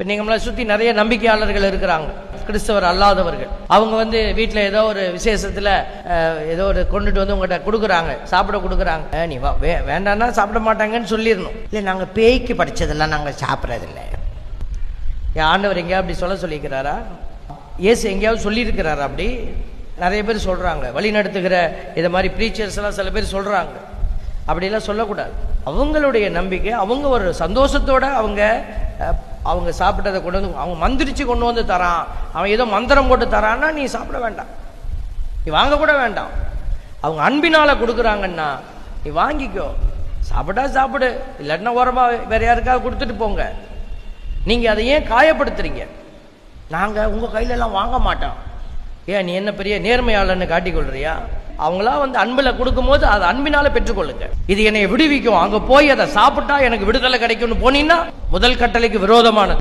இப்போ நீங்கள சுற்றி நிறைய நம்பிக்கையாளர்கள் இருக்கிறாங்க. கிறிஸ்தவர் அல்லாதவர்கள். அவங்க வந்து வீட்டில் ஏதோ ஒரு விசேஷத்தில் ஏதோ ஒரு கொண்டுட்டு வந்து உங்கள்கிட்ட கொடுக்குறாங்க. சாப்பிட கொடுக்குறாங்க. நீ வா வே வேண்டாம்னா சாப்பிட மாட்டாங்கன்னு சொல்லிடணும். இல்லை நாங்கள் பேய்க்கு படித்ததெல்லாம் நாங்கள் சாப்பிட்றதில்ல. ஆண்டவர் எங்கேயாவது அப்படி சொல்ல சொல்லியிருக்கிறாரா? இயேசு எங்கேயாவது சொல்லியிருக்கிறாரா அப்படி? நிறைய பேர் சொல்கிறாங்க வழி நடத்துகிற இதை மாதிரி ப்ரீச்சர்ஸ் எல்லாம் சில பேர் சொல்கிறாங்க அப்படிலாம் சொல்லக்கூடாது. அவங்களுடைய நம்பிக்கை அவங்க ஒரு சந்தோஷத்தோட அவங்க அவங்க சாப்பிட்டதை கொண்டு வந்து அவங்க மந்திரிச்சு கொண்டு வந்து தரான். அவன் ஏதோ மந்திரம் போட்டு தரான்னா நீ சாப்பிட வேண்டாம். நீ வாங்க கூட வேண்டாம். அவங்க அன்பினால் கொடுக்குறாங்கன்னா நீ வாங்கிக்கோ. சாப்பிட்டா சாப்பிடு. இல்லைன்னா உரமா வேற யாருக்காவது கொடுத்துட்டு போங்க. நீங்கள் அதை ஏன் காயப்படுத்துறீங்க? நாங்கள் உங்கள் கையிலெல்லாம் வாங்க மாட்டோம். ஏன் நீ என்ன பெரிய நேர்மையாளன்னு காட்டிக்கொள்றியா அவங்களா வந்து அன்பில் கொடுக்கும்போது அதை அன்பினால பெற்றுக்கொள்ளுங்க. இது என்னை விடுவிக்கும். அங்க போய் அதை சாப்பிட்டா எனக்கு விடுதலை கிடைக்கும்னு போனீங்கன்னா முதல் கட்டளைக்கு விரோதமானது.